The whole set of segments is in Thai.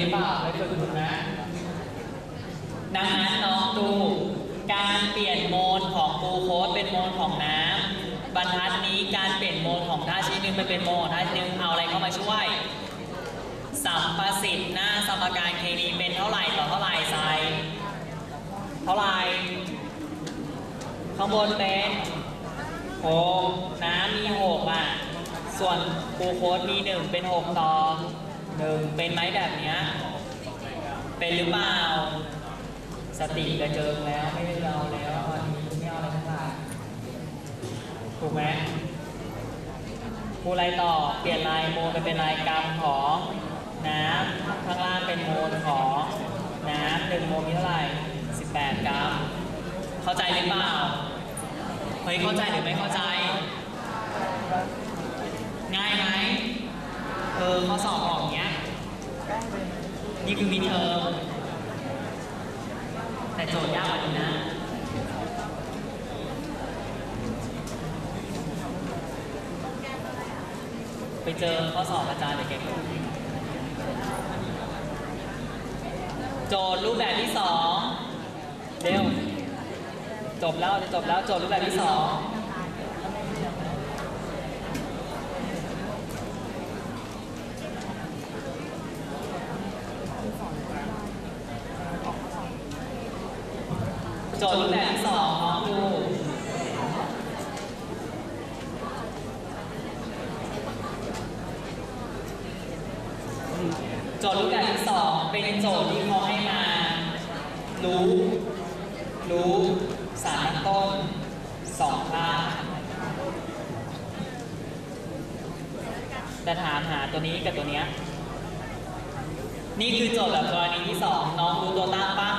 หรือเปล่าไปฝึกดูนะ ดังนั้นน้องดูการเปลี่ยนโมลของกลูโคสเป็นโมลของน้ำบรรทัดนี้การเปลี่ยนโมลของธาตุชนิดหนึงไปเป็นโมลของธาตุชนิดหนึงเอาอะไรเข้ามาช่วย สัมประสิทธิ์หน้าสมการเคมีเป็นเท่าไหร่ต่อเท่าไหร่ไซเท่าไหร่ข้างบนเป็นหกน้ำมีหกอะ ส่วนกูโคสมีหนึ่งเป็นหกต่อ หนึ่งเป็นไหมแบบเนี้ยเป็นหรือเปล่า สติกระเจิงแล้วไม่ได้เราแล้วตอนนี้ไม่เอาอะไรทั้งหลายถูกไหมครูอะไรต่อเปลี่ยนลายโมไปเป็นลายกรัมของน้ำข้างล่างเป็นโมลของน้ำหนึ่งโมมีเท่าไหร่18 กรัม เข้าใจหรือเปล่า เฮ้ยเข้าใจหรือไม่เข้าใจ ง่ายไหมเออข้อสอบออกอย่างเงี้ย นี่คือมิดเทอแต่โจทย์ยากกว่านี้นะไปเจอข้อสอบอาจารย์เดี๋ยวแกพูดโจทย์รูปแบบที่สองเร็วจบแล้วจะจบแล้วโจทย์รูปแบบที่สองโจทย์รูปแบบที่สองน้องดูโจทย์รูปแบบที่สองเป็นโจทย์ที่เขาให้มา รู้ รู้สารตั้งต้นสองค่าแต่ถามหาตัวนี้กับตัวเนี้ยนี่คือโจทย์แบบกรณีที่สองน้องรู้ตัวตั้งปะ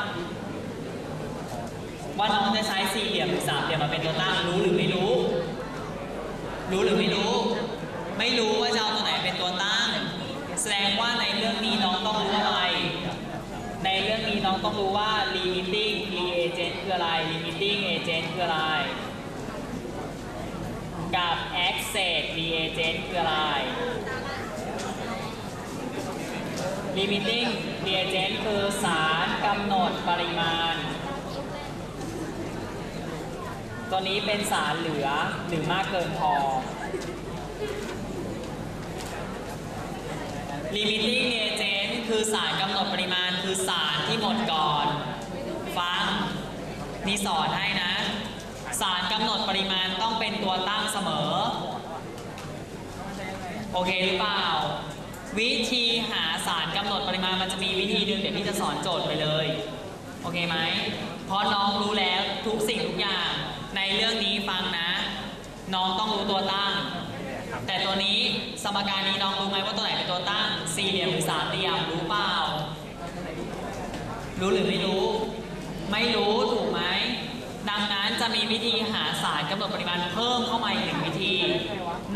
ว่าน้องจะใช้สี่เหลี่ยมหรือสามเหลี่ยมมาเป็นตัวตั้งรู้หรือไม่รู้ รู้หรือไม่รู้ ไม่รู้ว่าจะเอาตัวไหนเป็นตัวตั้ง แสดงว่าในเรื่องนี้น้องต้องรู้อะไร ในเรื่องนี้น้องต้องรู้ว่า limiting reagent คืออะไร limiting agent คืออะไร กับ access reagent คืออะไร limiting reagent คือสารกำหนดปริมาณ ตัวนี้เป็นสารเหลือหรือมากเกินพอ limiting agent คือสารกำหนดปริมาณคือสารที่หมดก่อน ฟังนี่สอนให้นะ สารกำหนดปริมาณต้องเป็นตัวตั้งเสมอ โอเคหรือเปล่า วิธีหาสารกำหนดปริมาณมันจะมีวิธีหนึ่งเดี๋ยวพี่จะสอนโจทย์ไปเลย โอเคไหมเพราะน้องรู้แล้วทุกสิ่งทุกอย่าง ในเรื่องนี้ฟังนะ น้องต้องรู้ตัวตั้ง แต่ตัวนี้สมการนี้น้องรู้ไหมว่าตัวไหนเป็นตัวตั้ง สี่เหลี่ยมหรือสามเหลี่ยมรู้เปล่า รู้หรือไม่รู้ ไม่รู้ถูกไหม ดังนั้นจะมีวิธีหาสารกำหนดปริมาณเพิ่มเข้ามาอีกหนึ่งวิธี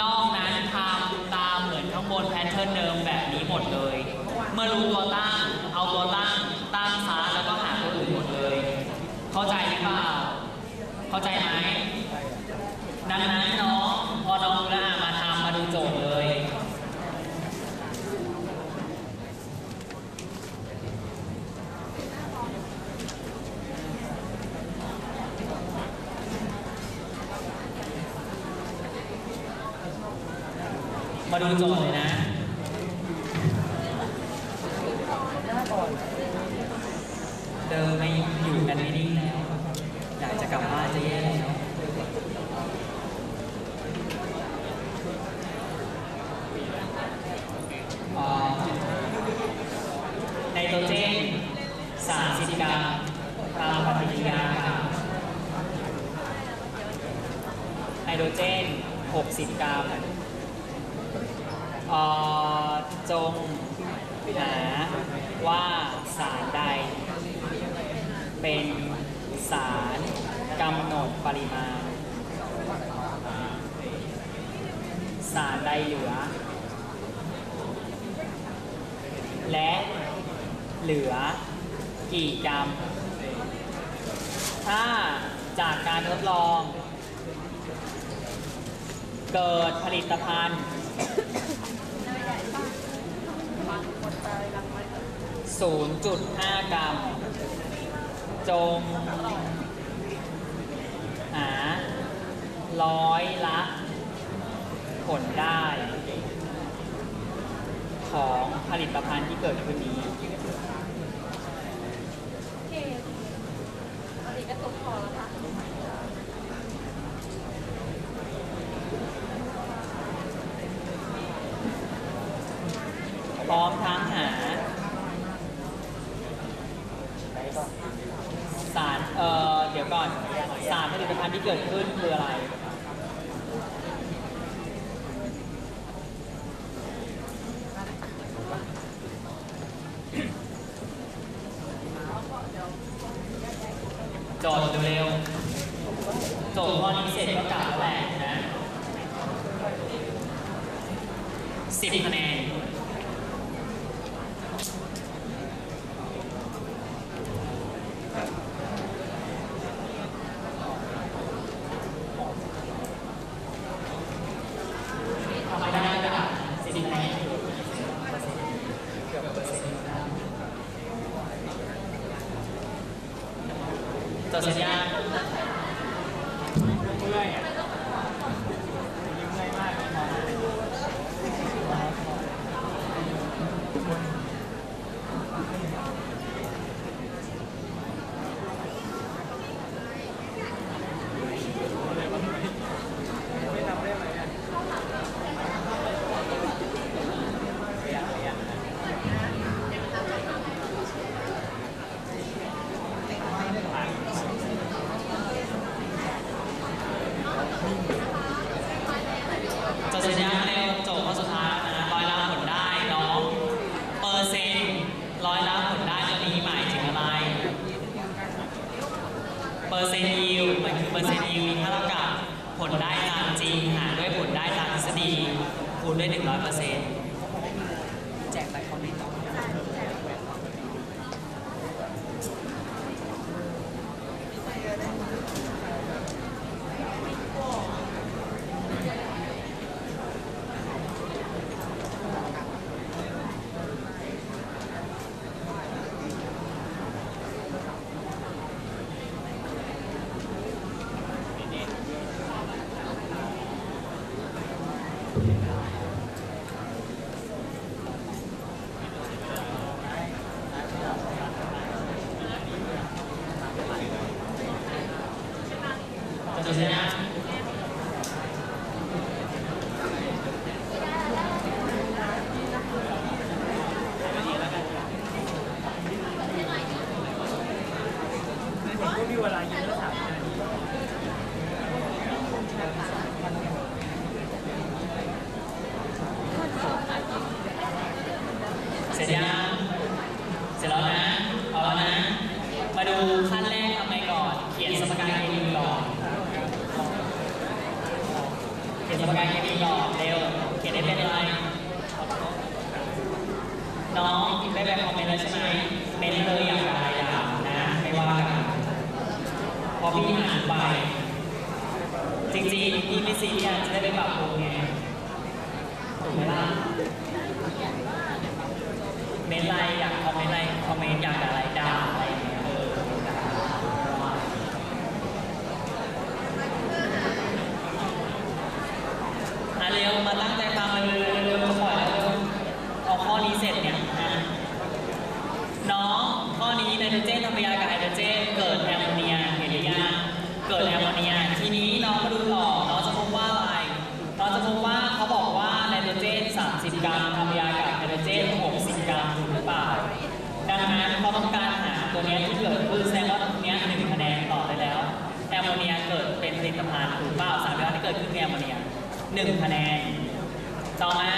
นอกนั้นทำตามเหมือนข้างบนแพทเทิร์นเดิมแบบนี้หมดเลย เมื่อรู้ตัวตั้ง เอาตัวตั้ง ตั้งสารแล้วก็หาตัวอื่นหมดเลย เข้าใจหรือเปล่า เข้าใจไหมดังนั้นน้องพอน้องรู้แล้วมาทำมาดูโจทย์เลยมาดูโจทย์เลยนะ เป็นสารกำหนดปริมาณ สารใดเหลือ และเหลือกี่กรัม ถ้าจากการทดลอง เกิดผลิตภัณฑ์ 0.5 กรัม จง หา ร้อยละผลได้ ของผลิตภัณฑ์ที่เกิดขึ้นนี้ สกายมีหยอกเร็วเขียนได้เป็นไรน้องได้แบบคอมเมนต์แล้วใช่ไหมเมนเลยอย่างไรอย่างนะไม่ว่ากันพอพี่อ่านไป จริงๆพี่ไม่ซีเรียสจะได้ไปปรับปรุงไงถูกไหมล่ะเมนไลน์อยากคอมเมนต์ไลน์คอมเมนต์อยากอะไรดาว หนึ่งคะแนน ต่อมา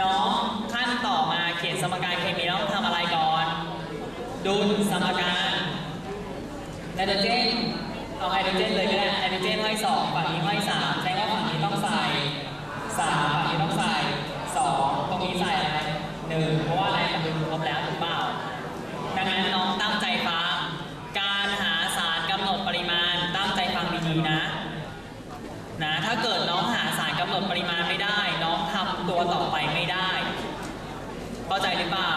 น้องขั้นต่อมาเขียนสมการเคมีต้องทำอะไรก่อนดูสมการไฮโดรเจนเอาไฮโดรเจนเลยก็ได้ไฮโดรเจนห้อยสองฝั่งนี้ห้อยสามแสดงว่าฝั่งนี้ต้องใส่สามฝั่งนี้ต้องใส่สองตรงนี้ใส่อะไรหนึ่งเพราะว่าอะไรมันดูครบแล้วถูกเปล่าดังนั้นน้องตั้งใจฟังการหาสารกำหนดปริมาณตั้งใจฟังดีๆนะนะถ้าเกิดน้องห กำหนดปริมาณไม่ได้ น้องทำตัวต่อไปไม่ได้ เข้าใจหรือเปล่า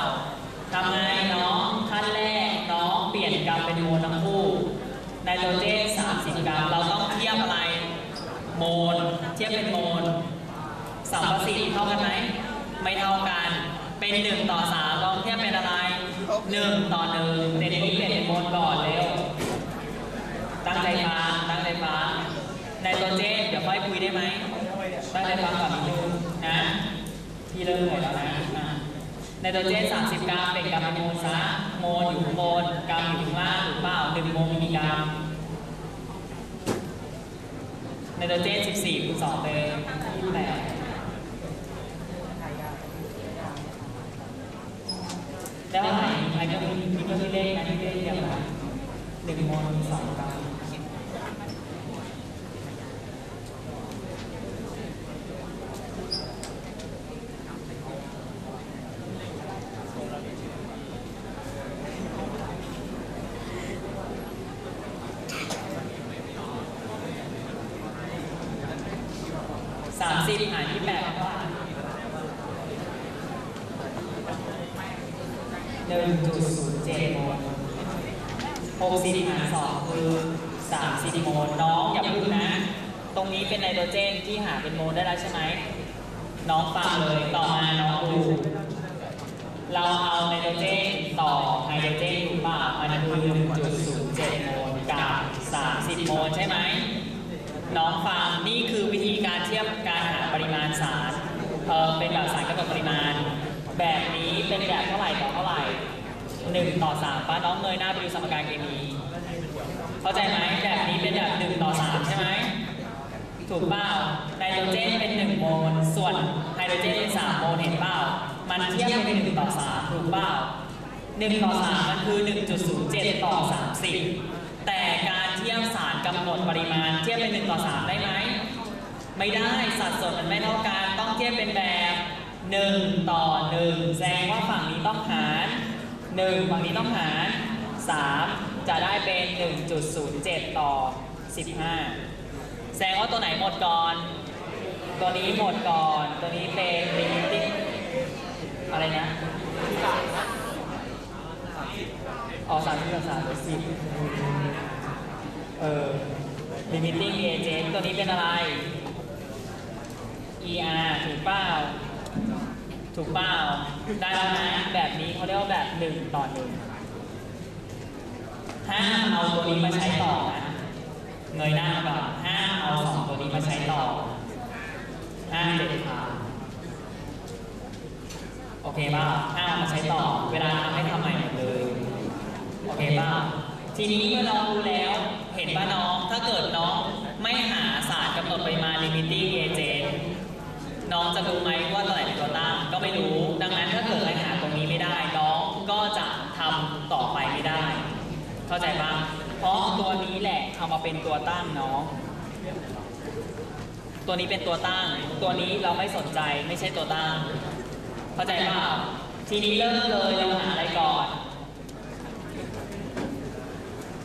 ทำไงน้องขั้นแรกน้องเปลี่ยนกรัมเป็นโมลทั้งคู่ไนโตรเจน30 กรัม เราต้องเทียบอะไร โมล เทียบเป็นโมลสัมประสิทธิ์เท่ากันไหม ไม่เท่ากัน เป็น 1 ต่อ 3 ลองเทียบเป็นอะไร 1 ต่อ1เดี๋ยวนี้เปลี่ยนเป็นโมลก่อนเร็ว ตั้งใจฟังตั้งใจฟังไนโตรเจนเดี๋ยวค่อยคุยได้ไหม ตั้งใจฟังก่อนนิดนึงนะพี่เริ่มเลยแล้วนะอะไนโตรเจน30 กรัมเป็นกรัมโมซะโมอยู่ข้างบนกรัมอยู่ข้างล่างถูกเปล่า1โมมีกี่กรัมไนโตรเจน14คูณ2เป็น28แล้ไหนใครก็มีมีก็มีเลขนะที่เลขเดียวกันหนึ่งโมลมีสองกรัมสามสิบหารยี่แปดเท่าไหร่หนึ่งจุดศูนย์เจ็ดโมลหกสิบหารสองคือสามสิบโมล น้องอย่าพึ่งนะ ตรงนี้เป็นไนโตรเจนที่หาเป็นโมลได้แล้วใช่ไหม น้องฟังเลย ต่อมาน้องดู เราเอาไนโตรเจนต่อไฮโดรเจนถูกป่ะมันคือ1.07โมลกับ30โมลใช่ไหม น้องฟังนี่คือวิธีการเทียบการหาปริมาณสารเออเป็นแบบสารกำหนดปริมาณ แบบนี้เป็นแบบเท่าไหร่ต่อเท่าไหร่1ต่อ3ป้าน้องเงยหน้าไปดูสมการเคมี เข้าใจไหมแบบนี้เป็นแบบ1ต่อ3ใช่ไหมถูกเปล่าไนโตรเจนเป็น1โมลส่วนไฮโดรเจนเป็น3โมลเห็นเปล่ามันเทียบเป็น1ต่อ3ถูกเปล่า1ต่อ3มันคือ1.07ต่อ30แต่การเทียบสารกำหนดปริมาณเทียบเป็น1ต่อ3ได้ไหมไม่ได้สัดส่วนมันไม่เท่ากันต้องเทียบเป็นแบบ1ต่อ1แสดงว่าฝั่งนี้ต้องหาร1ฝั่งนี้ต้องหาร3 จะได้เป็น 1.07 ต่อ 15 แสดงว่าตัวไหนหมดก่อน ตัวนี้หมดก่อน ตัวนี้เป็น limiting อะไรนะอ๋อสามสิบกับสามสิบเออ limiting agent ตัวนี้เป็นอะไร ER ถูกเปล่าถูกเปล่าได้แล้วนะแบบนี้เขาเรียกว่าแบบหนึ่งต่อหนึ่ง ห้ามเอาตัวนี้มาใช้ต่อนะเงยหน้าก่อนห้ามเอาสองตัวนี้มาใช้ต่อห้ามเด็ดขาดโอเคป่ะห้ามามาใช้ต่อ เวลาทำให้ทำใหม่หมดเลย โอเคป่ะทีนี้เมื่อน้องรู้แล้วเห็นป่ะน้องถ้าเกิดน้องไม่หาศาสตร์กำหนดปริมาณ limiting agent น้องจะรู้ไหมว่าตัวไหนเป็นตัวตั้งก็ไม่รู้ ดังนั้นถ้าเกิดใครหาตรงนี้ไม่ได้ น้องก็จะทำต่อไปไม่ได้ เข้าใจปะเพราะตัวนี้แหละเอามาเป็นตัวตั้งน้อง ตัวนี้เป็นตัวตั้ง ตัวนี้เราไม่สนใจไม่ใช่ตัวตั้ง เข้าใจปะทีนี้เริ่มเลยเราหาอะไรก่อน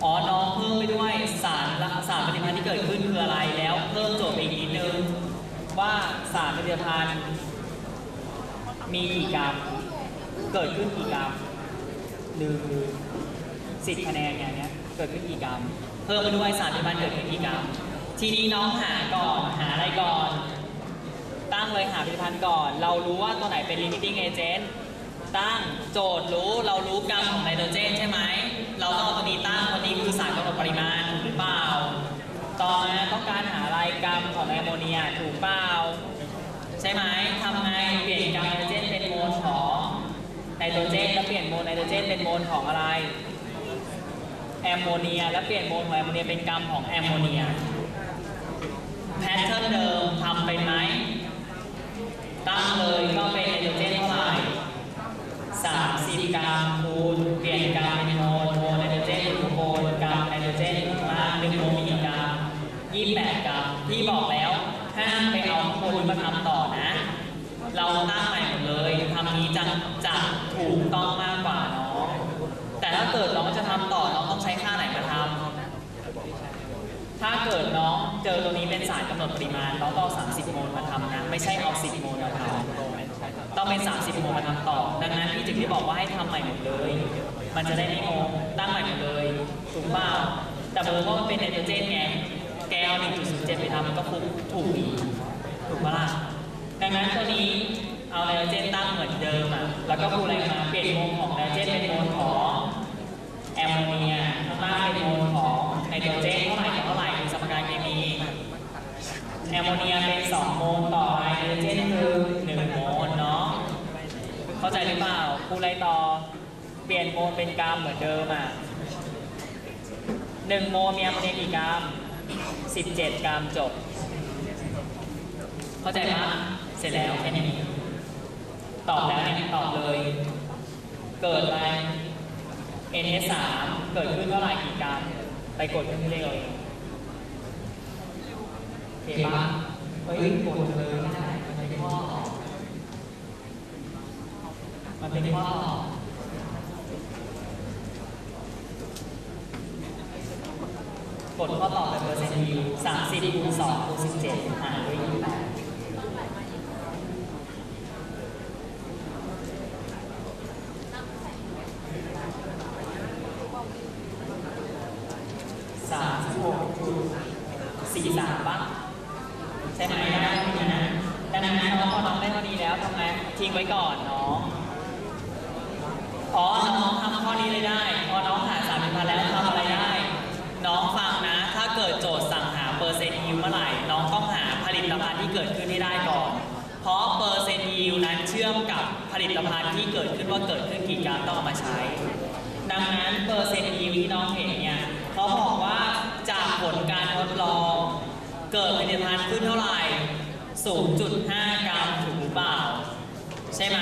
อ๋อ น้องเพิ่มไปด้วยสารละสารปฏิพันธ์ที่เกิดขึ้นคืออะไรแล้ว เพิ่มโจทย์ไปอีกนิดนึงว่าสารปฏิพันธ์มีกี่กรัมเกิดขึ้นกี่กรัมลืมลืม สิบคะแนนอย่างเนี้ยเกิดขึ้นกี่กรัม เพิ่มไปด้วยสารปฏิพันเกิดขึ้นกี่กรัม ทีนี้น้องหาก่อนหาอะไรก่อน ตั้งเลยหาผลิตภัณฑ์ก่อน เรารู้ว่าตัวไหนเป็น limiting agent ตั้งโจทย์รู้เรารู้กรัมของไนโตรเจนใช่ไหม เราต้องเอาตัวนี้ตั้งตัวนี้คือสารกำหนดปริมาณถูกหรือเปล่า ต่อมาต้องการหาอะไรกรัมของแอมโมเนียถูกเปล่าใช่ไหมทำไงเปลี่ยนกรัมไนโตรเจนเป็นโมลของไนโตรเจนแล้วเปลี่ยนโมลไนโตรเจนเป็นโมลของอะไร แอมโมเนีย แล้วเปลี่ยนโมลของแอมโมเนียเป็นกรรมของแอมโมเนียแพทเทร์นเดิมทำเป็นไหม ตั้งเลยก็เป็นไนโตรเจนเท่าไหร่ ถ้าเกิดน้อง เจอตัวนี้เป็นสารกำหนดปริมาณน้องต้องเอา 30 โมลมาทำนะ ไม่ใช่เอา 10 โมลมาทำต้องเป็น 30 โมลมาทำต่อ ดังนั้นพี่จึงได้บอกว่าให้ทำใหม่หมดเลย มันจะได้ไม่งงตั้งใหม่หมดเลยถูกเปล่าแต่เบอร์ว่ามันเป็นไนโตรเจนไงแกเอา1.07 ไปทำมันก็ฟุกถูกอีถูกปะล่ะดังนั้นตัวนี้เอาไนโตรเจนตั้งเหมือนเดิมอะแล้วก็พูดอะไรมาเปลี่ยนโมลของไนโตรเจนเป็นโมลของแอมโมเนียข้างล่างเป็นโมลของไนโตรเจนเท่าไหร่ต่อเท่าไหร่คือสมการเคมี แอมโมเนียเป็น 2 โมลต่อไนโตรเจนคือ 1 โมลเนาะเข้าใจหรือเปล่าครูไรต่อ เปลี่ยนโมลเป็นกรัมเหมือนเดิมอะ1โมลมีแอมโมเนียกี่กรัม 17 กรัมจบ เข้าใจปะเสร็จแล้วแค่นี้ตอบแล้วเนี่ยตอบเลย เกิดอะไร NH3 เกิดขึ้นเท่าไหร่กี่กรัมไปกดขึ้นที่เลยโอ เคปะเฮ้ยกดเลยไม่ได้มันเป็นข้อตอบมันเป็นข้อตอบกดข้อตอบเป็นเปอร์เซ็นต์ยูสามสิบคูณสองคูณสิบเจ็ดหารด้วยยี่สิบแปด สามสิบหกจุดสี่สามป่ะใช่ไหมได้ไหมนะดังนั้นน้องพอน้องได้เท่านี้แล้วทำไงทิ้งไว้ก่อนน้องอ๋อน้องทำข้อนี้เลยได้พอน้องหาสามพันแล้วทำอะไรได้ น้องฟังนะ ถ้าเกิดโจทย์สั่งหาเปอร์เซ็นต์ยิวเมื่อไหร่ น้องต้องหาผลิตภัณฑ์ที่เกิดขึ้นให้ได้ ก่อน เพราะเปอร์เซ็นต์ยิวนั้นเชื่อมกับผลิตภัณฑ์ที่เกิดขึ้นว่าเกิดขึ้นกี่กรัมต้องเอามาใช้ ดังนั้นเปอร์เซ็นต์ยิวที่น้องเห็นเนี่ยเขาบอกว่าจากผลการทดลอง เกิดผลิตภัณฑ์ขึ้นเท่าไหร่ 0.5 กรัมถูกหรือเปล่า ใช่ไหม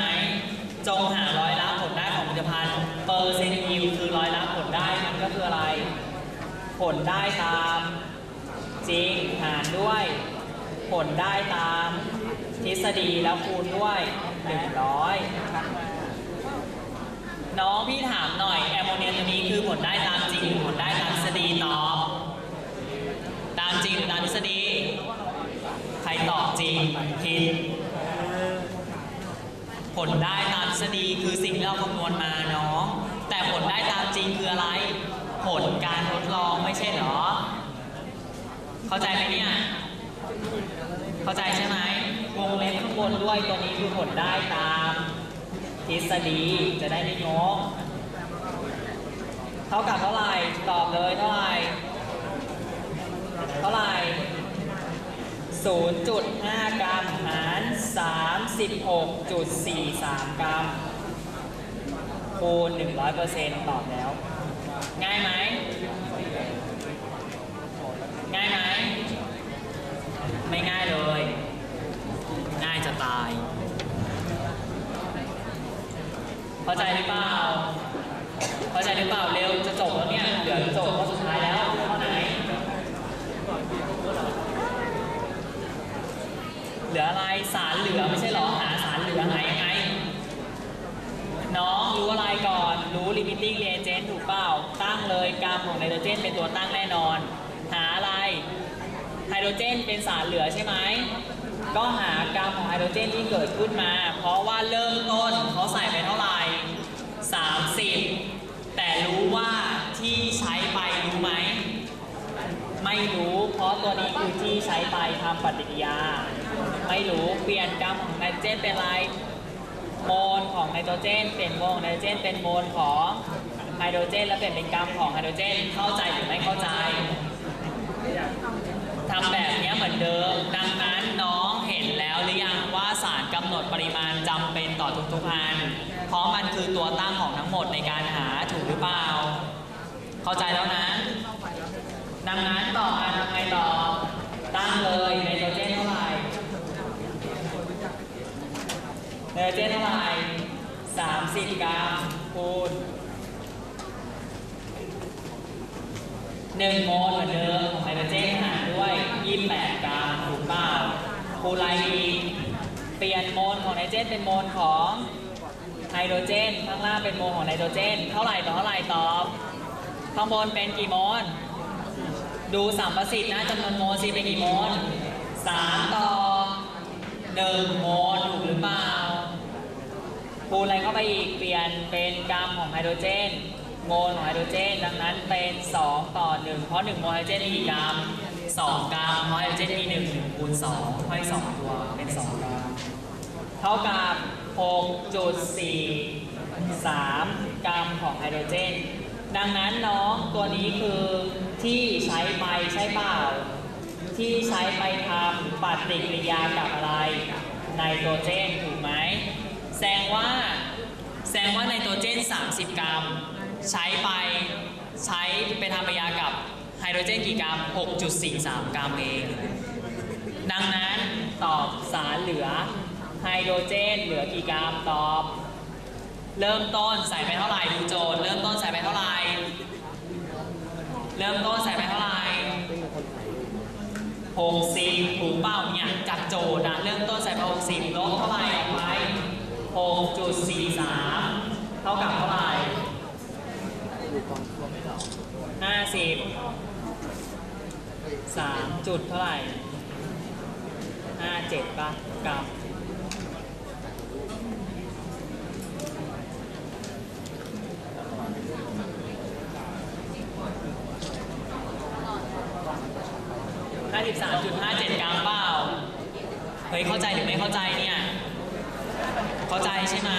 จงหาร้อยละผลได้ของผลิตภัณฑ์เปอร์เซ็นต์ยิวคือร้อยละผลได้มันก็คืออะไร ผลได้ตามจริงหารด้วย ผลได้ตามทฤษฎีแล้วคูณด้วย 100 น้องพี่ถามหน่อยแอมโมเนียตัวนี้คือผลได้ตามจริงหรือผลได้ตามทฤษฎีตอบตามจริงหรือตามทฤษฎีใครตอบจริงผิดผลได้ตามทฤษฎีคือสิ่งที่เราคำนวณมาน้องแต่ผลได้ตามจริงคืออะไร ผลการทดลองไม่ใช่เหรอ เข้าใจไหมเนี่ย เข้าใจใช่ไหมวงเล็บข้างบนด้วยตัวนี้คือผลได้ตามทฤษฎีจะได้ไม่งงเท่ากับเท่าไหร่ตอบเลยเท่าไหร่เท่าไหร่0.5 กรัมหาร36.43 กรัมคูณ100%ตอบแล้ว ง่ายไหมง่ายไหม ไม่ง่ายเลย ง่ายจะตาย เข้าใจหรือเปล่า เข้าใจหรือเปล่า เร็วจะจบแล้วเนี่ย เหลือจทย์ข้อสุดท้ายแล้วข้อไหน เหลืออะไร สารเหลือไม่ใช่หรอ หาสารเหลือหายังไง น้องรู้อะไรก่อน รู้ limiting reagent ถูกเปล่า ตั้งเลยกรัมของไนโตรเจนเป็นตัวตั้งแน่นอน ไฮโดรเจนเป็นสารเหลือใช่ไหมก็หากรัมของไฮโดรเจนที่เกิดขึ้นมา เพราะว่าเริ่มต้นเขาใส่ไปเท่าไหร่ 30 แต่รู้ว่าที่ใช้ไปรู้ไหม ไม่รู้เพราะตัวนี้คือที่ใช้ไปทำปฏิกิริยา ไม่รู้เปลี่ยนกรัมของไนโตรเจนเป็นอะไรโมลของไนโตรเจนเปลี่ยนโมลของไนโตรเจนเป็นโมลของไฮโดรเจน แล้วเปลี่ยนเป็นกรัมของไฮโดรเจนเข้าใจหรือไม่เข้าใจ ทำแบบนี้เหมือนเดิม ดังนั้นน้องเห็นแล้วหรือยังว่าสารกำหนดปริมาณจำเป็นต่อทุกๆอัน เพราะมันคือตัวตั้งของทั้งหมดในการหาถูกหรือเปล่า เข้าใจแล้วนะ ดังนั้นต่อมาทำไงต่อ ตั้งเลยไนโตรเจนเท่าไหร่ไนโตรเจนเท่าไหร่30กรัมคูณ1โมลเหมือนเดิมของไนโตรเจนหารด้วย 28 กรัมถูกเปล่า คูไรอีกเปลี่ยนโมลของไนโตรเจนเป็นโมลของไฮโดรเจน ข้างล่างเป็นโมลของไนโตรเจน เท่าไหร่ต่อเท่าไหร่ตอบข้างบนเป็นกี่โมลดูสัมประสิทธิ์นะจำนวนโมลสิเป็นกี่โมลสามต่อหนึ่งโมลถูกหรือเปล่าคูณอะไรเข้าไปอีกเปลี่ยนเป็นกรัมของไฮโดรเจน โมลของไฮโดรเจน ดังนั้นเป็น 2 ต่อ 1 เพราะ 1 โมลไฮโดรเจนมีกี่กรัม 2 กรัมเพราะไฮโดรเจนมี1 1คูณ2ให้2ตัวเป็น 2 กรัม เท่ากับ 6.43 กรัมของไฮโดรเจน ดังนั้นน้องตัวนี้คือที่ใช้ไปใช่เปล่า ที่ใช้ไปทำปฏิกิริยากับอะไรไนโตรเจนถูกไหมแสดงว่าแสดงว่าไนโตรเจน 30 กรัม ใช้ไปใช้ไปทำปฏิกิริยากับ ไฮโดรเจนกี่กรัม 6.43 กรัมเอง ดังนั้นตอบสารเหลือไฮโดรเจน เหลือกี่กรัมตอบ เริ่มต้นใส่ไปเท่าไหร่ดูโจทย์ เริ่มต้นใส่ไปเท่าไหร่ เริ่มต้นใส่ไปเท่าไหร่หกสิบถูกเปล่าเนี่ยจากโจทย์อะเริ่มต้นใส่ไปหกสิบลบเท่าไหร่ออกไปหกจุดสี่สามเท่ากับเท่าไหร่ห้า สามจุดเท่าไหร่ห้าเจ็ดป่ะกรัม53.57กรัมเปล่า เฮ้ย เข้าใจหรือไม่เข้าใจเนี่ย เข้าใจใช่ไหม